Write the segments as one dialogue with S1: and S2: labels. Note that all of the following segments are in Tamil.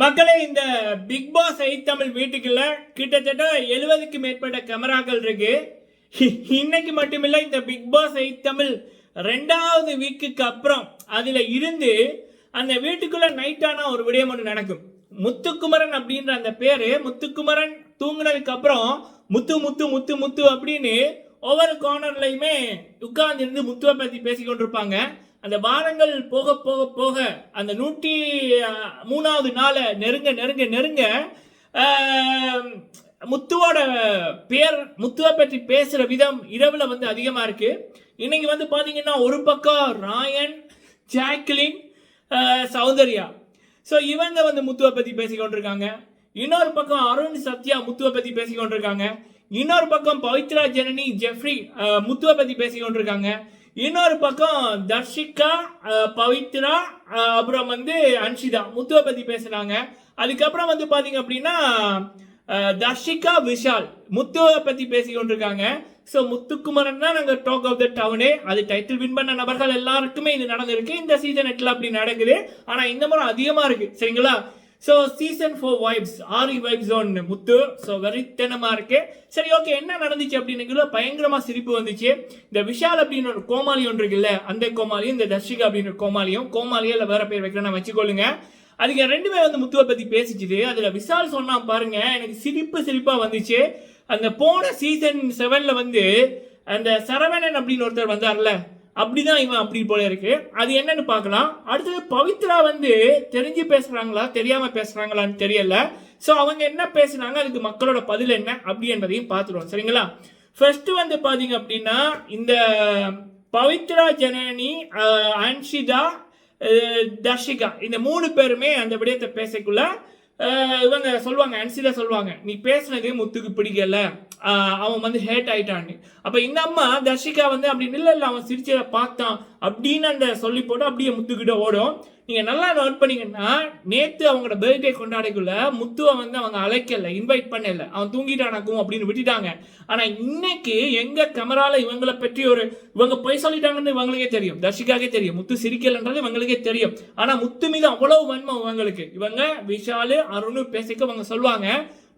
S1: மக்களே இந்த பிக் பாஸ் ஐ தமிழ் வீட்டுக்குள்ள கிட்டத்தட்ட எழுபதுக்கு மேற்பட்ட கேமராக்கள் இருக்கு. இன்னைக்கு மட்டுமில்ல இந்த பிக் பாஸ் ஐ தமிழ் ரெண்டாவது வீக்குக்கு அப்புறம் அதுல இருந்து அந்த வீட்டுக்குள்ள நைட் ஆனா ஒரு விடயம் ஒன்று நடக்கும். முத்துக்குமரன் அப்படின்ற அந்த பேரு முத்துக்குமரன் தூங்கினதுக்கு அப்புறம் முத்து முத்து முத்து முத்து அப்படின்னு ஒவ்வொரு கார்னர்லையுமே உட்கார்ந்து இருந்து முத்துவை பத்தி பேசிக்கொண்டிருப்பாங்க. அந்த வாரங்கள் போக போக போக அந்த நூற்றி மூணாவது நாளை நெருங்க நெருங்க நெருங்க முத்துவோட பேர் முத்துவை பற்றி பேசுகிற விதம் இரவில் வந்து அதிகமாக இருக்குது இன்னைக்கு வந்து பார்த்தீங்கன்னா ஒரு பக்கம் ராயன் ஜாக்லின் சௌந்தர்யா. ஸோ இவங்க வந்து முத்துவை பற்றி பேசிக் கொண்டிருக்காங்க இன்னொரு பக்கம் அருண் சத்யா முத்துவை பற்றி பேசிக் கொண்டிருக்காங்க இன்னொரு பக்கம் பவித்ரா ஜனனி ஜெஃப்ரி முத்துவை பற்றி பேசிக் கொண்டிருக்காங்க இன்னொரு பக்கம் தர்ஷிகா பவித்ரா அப்புறம் வந்து அன்ஷிதா முத்துவை பற்றி பேசுகிறாங்க அதுக்கப்புறம் வந்து பார்த்தீங்க அப்படின்னா தர்ஷிகா விஷால் முத்துவை பத்தி பேசிக்கொண்டு இருக்காங்க ஸோ முத்துக்குமரன் தான் நாங்கள் டாக் ஆஃப் த டவுனே அது டைட்டில் வின் பண்ண நபர்கள் எல்லாருக்குமே இது நடந்திருக்கு. இந்த சீசன் எட்டில் அப்படி நடக்குது. ஆனால் இந்த முறை அதிகமாக இருக்குது சரிங்களா? So season four vibes Aari vibes ஒன்று முத்து. ஸோ வெறித்தனமாக இருக்கு. சரி ஓகே என்ன நடந்துச்சு அப்படின்னு பயங்கரமாக சிரிப்பு வந்துச்சு. இந்த விஷால் அப்படின்னு ஒரு கோமாளி ஒன்று இருக்குல்ல அந்த கோமாளியும் இந்த தர்ஷிகா அப்படின்னு கோமாளியும் கோமாளியும் இல்லை வேற பேர் வைக்கிறேன் வச்சுக்கொள்ளுங்க. அதுக்கு ரெண்டுமே வந்து முத்துவை பற்றி பேசிச்சுது. அதில் விஷால் சொன்னால் பாருங்க எனக்கு சிரிப்பு சிரிப்பாக வந்துச்சு. அந்த போன சீசன் செவனில் வந்து அந்த சரவணன் அப்படின்னு ஒருத்தர் வந்தார்ல அப்படிதான் இவன் அப்படி போல இருக்கு. அது என்னன்னு பார்க்கலாம். அடுத்தது பவித்ரா வந்து தெரிஞ்சு பேசுறாங்களா தெரியாம பேசுறாங்களான்னு தெரியல. ஸோ அவங்க என்ன பேசுனாங்க அதுக்கு மக்களோட பதில் என்ன அப்படி என்பதையும் பார்த்துருவோம். சரிங்களா? ஃபர்ஸ்ட் வந்து பாத்தீங்க அப்படின்னா இந்த பவித்ரா ஜனனி அன்ஷிதா தர்ஷிகா இந்த மூணு பேருமே அந்த விடயத்தை பேசக்குள்ள இவங்க சொல்லுவாங்க அன்சில சொல்லுவாங்க நீ பேசுனதே முத்துக்கு பிடிக்கல. அவன் வந்து ஹேட் ஆயிட்டான்னு. அப்போ இந்த அம்மா தர்ஷிகா வந்து அப்படி இல்லை இல்லை அவன் சிரிச்சதை பார்த்தான். அப்படின்னு அந்த சொல்லி போட்டு அப்படியே முத்துக்கிட்ட ஓடும். நீங்கள் நல்லா நோட் பண்ணீங்கன்னா நேற்று அவங்களோட பர்த்டே கொண்டாடக்குள்ள முத்துவை வந்து அவங்க அழைக்கல இன்வைட் பண்ணல. அவன் தூங்கிட்டானாக்கும் அப்படின்னு விட்டுட்டாங்க. ஆனால் இன்னைக்கு எங்கள் கேமராவில் இவங்களை பற்றி ஒரு இவங்க பொய் சொல்லிட்டாங்கன்னு இவங்களுக்கே தெரியும். தர்ஷிகாக்கே தெரியும். முத்து சிரிக்கலன்றது இவங்களுக்கே தெரியும். ஆனால் முத்து மீது அவ்வளவு வன்மம் இவங்களுக்கு. இவங்க விஷாலு அருணு பேசிக்க இவங்க சொல்லுவாங்க.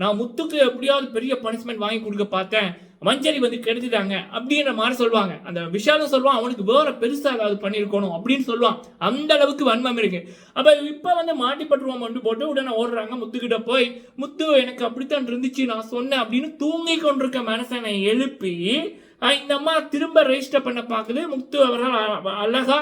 S1: நான் முத்துக்கு எப்படியாவது பெரிய பனிஷ்மெண்ட் வாங்கி கொடுக்க பார்த்தேன். மஞ்சரி வந்து கெடுத்துட்டாங்க. அப்படின்ற மாதிரி சொல்லுவாங்க. அந்த விஷாலும் சொல்லுவான் அவனுக்கு வேற பெருசாக ஏதாவது பண்ணியிருக்கணும் அப்படின்னு சொல்லுவான். அந்த அளவுக்கு வன்மம் இருக்கு. அப்போ இப்போ வந்து மாட்டிப்பட்டுருவோம் மட்டும் போட்டு உடனே ஓடுறாங்க முத்துக்கிட்ட போய் முத்து எனக்கு அப்படித்தான் இருந்துச்சு நான் சொன்னேன் அப்படின்னு தூங்கி கொண்டிருக்க மனசனை எழுப்பி இந்த அம்மா திரும்ப ரெஜிஸ்டர் பண்ண பார்க்குது. முத்து அவர்கள் அழகா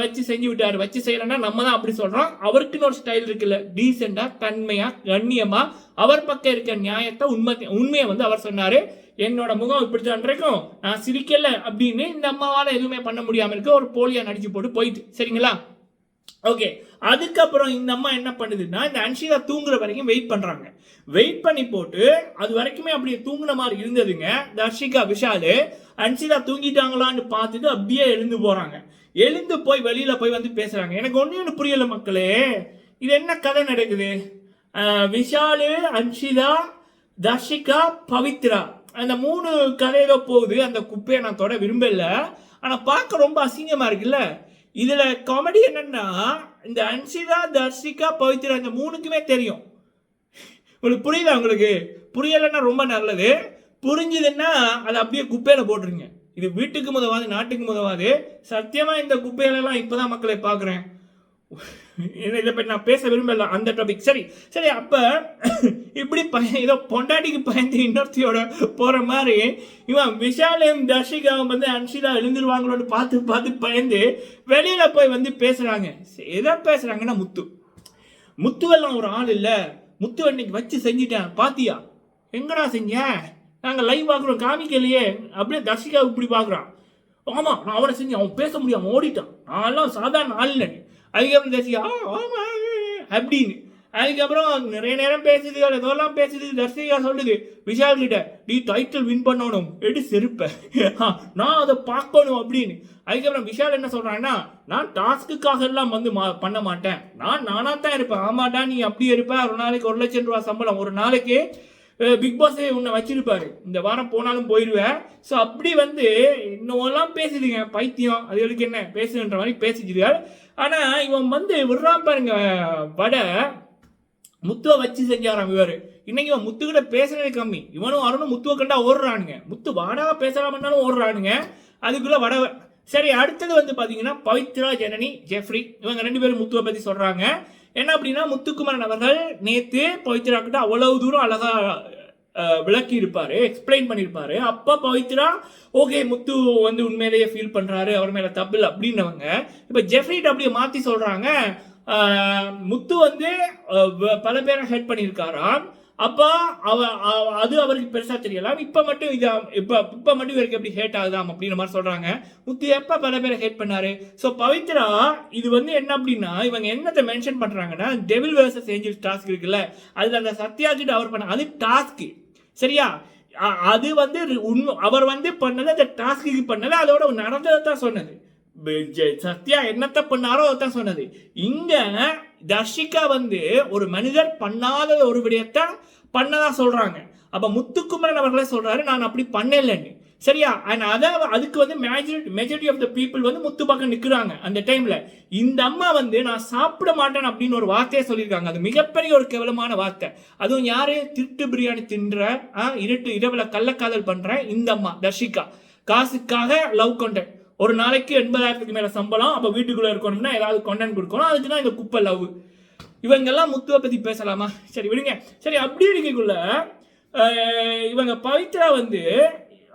S1: வச்சு செஞ்சு விட்டார். வச்சு செய்யலன்னா நம்ம தான் அப்படி சொல்கிறோம் அவருக்குன்னு ஒரு ஸ்டைல் இருக்குல்ல. டீசெண்டாக தன்மையாக கண்ணியமாக அவர் பக்கம் இருக்க நியாயத்தை உண்மை உண்மையை வந்து அவர் சொன்னார். என்னோட முகம் இப்படித்தான் இருக்கும் நான் சிரிக்கலை அப்படின்னு இந்த அம்மாவால் எதுவுமே பண்ண முடியாமல் இருக்க ஒரு போலியாக நடிச்சு போட்டு போயிட்டு. சரிங்களா? ஓகே அதுக்கப்புறம் இந்த அம்மா என்ன பண்ணுதுன்னா இந்த அன்ஷிதா தூங்குற வரைக்கும் வெயிட் பண்ணுறாங்க வெயிட் பண்ணி போட்டு அது வரைக்குமே அப்படியே தூங்குன மாதிரி இருந்ததுங்க. தர்ஷிகா விஷாலு அன்ஷிதா தூங்கிட்டாங்களான்னு பார்த்துட்டு அப்படியே எழுந்து போகிறாங்க எழுந்து போய் வெளியில் போய் வந்து பேசுகிறாங்க எனக்கு ஒன்றும் ஒன்று புரியலை மக்களே. இது என்ன கதை நடக்குது? விஷாலு அன்ஷிதா தர்ஷிகா பவித்ரா. அந்த மூணு கதையில போகுது. அந்த குப்பையை நான் தொட விரும்பல. ஆனால் பார்க்க ரொம்ப அசிங்கமாக இருக்குல்ல? இதில் காமெடி என்னென்னா இந்த அன்ஷிதா தர்ஷிகா பவித்ரா இந்த மூணுக்குமே தெரியும். உங்களுக்கு புரியுதா உங்களுக்கு? புரியலைன்னா ரொம்ப நல்லது. புரிஞ்சுதுன்னா அதை அப்படியே குப்பையில் போட்டுருங்க. இது வீட்டுக்கு முதவாது நாட்டுக்கு முதவாது. சத்தியமா இந்த குப்பையிலலாம் இப்பதான் மக்களை பார்க்குறேன். இதை பற்றி நான் பேச விரும்பல அந்த டாபிக் சரி சரி அப்போ இப்படி பய ஏதோ பொண்டாட்டிக்கு பயந்து இன்னொருத்தியோட போகிற மாதிரி இவன் விஷாலையும் தர்ஷிகாவும் வந்து அன்ஷிதா எழுந்துருவாங்களோன்னு பார்த்து பார்த்து பயந்து வெளியில் போய் வந்து பேசுகிறாங்க எதை பேசுகிறாங்கன்னா முத்து. முத்துவெல்லாம் ஒரு ஆள் இல்லை. முத்து அன்னைக்கு வச்சு செஞ்சிட்டேன். பாத்தியா? எங்கடா செஞ்சேன் நாங்கள் லைவ் பார்க்குறோம் காமிக்கலையே. அப்படியே தர்ஷிகா இப்படி பார்க்குறான். ஆமாம் நான் அவனை செஞ்சு அவன் பேச முடியும் அவன் ஓடிட்டான் நான்லாம் சாதாரண ஆள் இல்லை அதுக்கப்புறம் தர்ஷிகா ஆமா. அப்படின்னு. அதுக்கப்புறம் நிறைய நேரம் பேசுது எதோலாம் பேசுது. தர்ஷிகா சொல்லுது விஷால் கிட்ட நீ டைட்டில் வின் பண்ணணும். எடு செருப்ப. ஆ, நான் அதை பார்க்கணும் அப்படின்னு. அதுக்கப்புறம் விஷால் என்ன சொல்கிறான்னா நான் டாஸ்க்குக்காக எல்லாம் வந்து மா- பண்ண மாட்டேன். நான் நானாக தான் இருப்பேன். ஆமாடா நீ அப்படியே இருப்பேன் ஒரு நாளைக்கு ஒரு லட்சம் ரூபா சம்பளம். ஒரு நாளைக்கு பிக் பாஸே உன்னை வச்சிருப்பாரு. இந்த வாரம் போனாலும் போயிடுவேன் ஸோ அப்படி வந்து இன்னும் பேசுதுங்க. பைத்தியம் அதுகளுக்கு என்ன? பேசுன்ற மாதிரி பேசிச்சுது ஆனால் இவன் வந்து விடுறான் பாருங்க வடை. முத்துவை வச்சு செஞ்சாராம் இவர். இன்னைக்கு இவன் முத்துக்கிட்ட பேசுறது கம்மி. இவனும் அருணும் முத்துவை கண்டா ஓடுறானுங்க. முத்து வாடகை பேசலாம்னாலும் ஓடுறானுங்க. அதுக்குள்ள வடவை சரி அடுத்தது வந்து பார்த்தீங்கன்னா பவித்ரா ஜனனி ஜெஃப்ரி இவங்க ரெண்டு பேரும் முத்துவை பற்றி சொல்கிறாங்க என்ன அப்படின்னா முத்துக்குமரன் அவர்கள் நேத்து பவித்ரா கிட்ட அவ்வளவு தூரம் அழகா விளக்கி இருப்பாரு எக்ஸ்பிளைன் பண்ணியிருப்பாரு. அப்ப பவித்ரா ஓகே முத்து வந்து உண்மையிலேயே ஃபீல் பண்றாரு அவர் மேல தப்பு அப்படின்னவங்க இப்ப ஜெஃப்ரிட் அப்படியே மாத்தி சொல்றாங்க முத்து வந்து பல பேரை ஹெட் பண்ணியிருக்காராம். அப்போ அவ அது அவருக்கு பெருசாக தெரியலாம் இப்போ மட்டும் இது இப்போ இப்போ மட்டும் இவருக்கு எப்படி ஹேட் ஆகுதாம் அப்படின்ற மாதிரி சொல்கிறாங்க முத்து எப்போ பல பேரை ஹேட் பண்ணாரு? ஸோ பவித்ரா இது வந்து என்ன அப்படின்னா இவங்க என்னத்தை மென்ஷன் பண்ணுறாங்கன்னா டெவில் வேர்சஸ் ஏஞ்சல்ஸ் டாஸ்க் இருக்குல்ல. அதில் அந்த சத்யாஜிட் அவர் பண்ண அது டாஸ்க்கு சரியா? அது வந்து உண்மை அவர் வந்து பண்ணது அந்த டாஸ்க்கு பண்ணது அதோட நடந்ததை தான் சொன்னது. சத்யா என்னத்த பண்ணாரோ தான் சொன்னது. இங்கே தர்ஷிகா வந்து ஒரு மனிதர் பண்ணாத ஒரு விடயத்தை பண்ணதான் சொல்கிறாங்க அப்போ முத்துக்குமரன் அவர்களே சொல்கிறாரு நான் அப்படி பண்ணலன்னு. சரியா? அண்ட் அதை அதுக்கு வந்து majority majority of the people வந்து முத்து பக்கம் நிற்கிறாங்க அந்த டைமில் இந்த அம்மா வந்து நான் சாப்பிட மாட்டேன் அப்படின்னு ஒரு வார்த்தையை சொல்லியிருக்காங்க. அது மிகப்பெரிய ஒரு கேவலமான வார்த்தை. அதுவும் யாரு? திருட்டு பிரியாணி தின்ற ஆ, இருட்டு இரவில் கள்ளக்காதல் பண்ணுறேன் இந்த அம்மா தர்ஷிகா. காசுக்காக லவ் கொண்டேன் ஒரு நாளைக்கு எண்பதாயிரத்துக்கு மேலே சம்பளம் அப்போ வீட்டுக்குள்ளே இருக்கணும்னா ஏதாவது கொண்டாந்து கொடுக்கணும். அதுக்கு தான் இந்த குப்பை லவ் இவங்கெல்லாம் முத்துவை பற்றி பேசலாமா? சரி விடுங்க. சரி அப்படி இருக்கக்குள்ள இவங்க பவித்ரா வந்து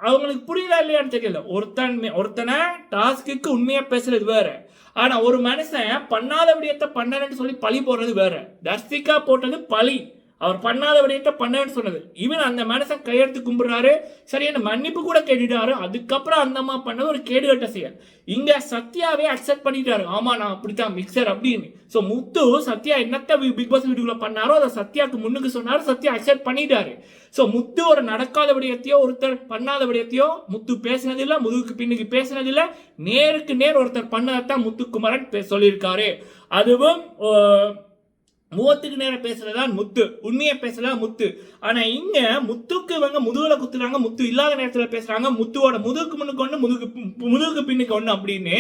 S1: அவங்களுக்கு புரியுதா இல்லையான்னு தெரியல. ஒருத்தன் ஒருத்தனை டாஸ்க்கு உண்மையாக பேசுறது வேற. ஆனால் ஒரு மனுஷன் பண்ணாத விடயத்தை பண்ணலன்னு சொல்லி பழி போடுறது வேற. தர்சிகா போட்டது பழி. அவர் பண்ணாத விடயத்தை பண்ணேன்னு சொன்னது. ஈவன் அந்த மனுஷன் கையெடுத்து கும்பிடுறாரு. சரியான மன்னிப்பு கூட கேட்டுட்டாரு. அதுக்கப்புறம் அந்த அம்மா பண்ணது ஒரு கேடுகட்ட செயல். இங்க சத்யாவே அக்செப்ட் பண்ணிட்டாரு. ஆமா நான் அப்படித்தான் மிக்சர் அப்படின்னு. ஸோ முத்து சத்யா என்னத்த பிக் பாஸ் வீட்டுக்குள்ள பண்ணாரோ அதை சத்யாக்கு முன்னுக்கு சொன்னாரு. சத்யா அக்செப்ட் பண்ணிட்டாரு. ஸோ முத்து ஒரு நடக்காத விடயத்தையோ ஒருத்தர் பண்ணாத விடயத்தையோ முத்து பேசினதில்லை முதுகுக்கு பின்னுக்கு பேசினதில்லை. நேருக்கு நேர் ஒருத்தர் பண்ணதான் முத்துக்குமரன் சொல்லியிருக்காரு. அதுவும் முகத்துக்கு நேரம் பேசுறதுதான் முத்து. உண்மையை பேசுறதா முத்து. ஆனா இங்க முத்துக்கு இவங்க முதுகுல குத்துறாங்க முத்து இல்லாத நேரத்துல பேசுறாங்க முத்துவோட முதுகுக்கு முன்னுக்கு ஒண்ணு முதுகு முதுகுக்கு பின்னுக்கு ஒண்ணு அப்படின்னு.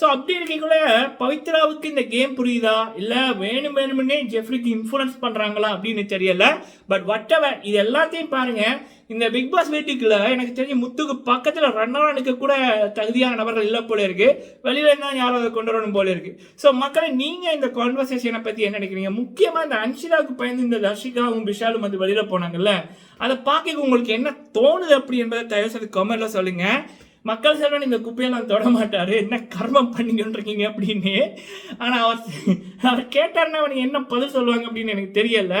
S1: ஸோ அப்படி இருக்கக்குள்ள பவித்ராவுக்கு இந்த கேம் புரியுதா? இல்ல வேணும் வேணும்னே ஜெஃப்ரிக்கு இன்ஃபுளுன்ஸ் பண்றாங்களா அப்படின்னு தெரியல. பட் வட்டவர் இது எல்லாத்தையும் பாருங்க. இந்த பிக் பாஸ் வீட்டுக்குள்ள எனக்கு தெரிஞ்சு முத்துக்கு பக்கத்துல ரன்னரா நிற்க கூட தகுதியான நபர்கள் இல்லை போல இருக்கு. வெளியில இருந்தா யாரும் அதை கொண்டு வரணும் போல இருக்கு. ஸோ மக்களை நீங்க இந்த கான்வர்சேஷனை பத்தி என்ன நினைக்கிறீங்க? முக்கியமா இந்த அன்ஷிலாவுக்கு பயந்து இந்த தர்ஷிகாவும் விஷாலும் வந்து வெளியில போனாங்கல்ல. அதை பார்க்க உங்களுக்கு என்ன தோணுது அப்படி என்பதை தயவு செய்து கமெண்ட்ல சொல்லுங்க. மக்கள் செல்வன் இந்த குப்பையெல்லாம் தொட மாட்டாரு. என்ன கர்மம் பண்ணிக்கிட்டு இருக்கீங்க அப்படின்னு. ஆனா அவர் அவர் கேட்டார்னா அவனுக்கு என்ன பதில் சொல்லுவாங்க அப்படின்னு எனக்கு தெரியல.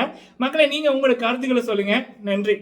S1: மக்களை நீங்க உங்களோட கருத்துக்களை சொல்லுங்க. நன்றி.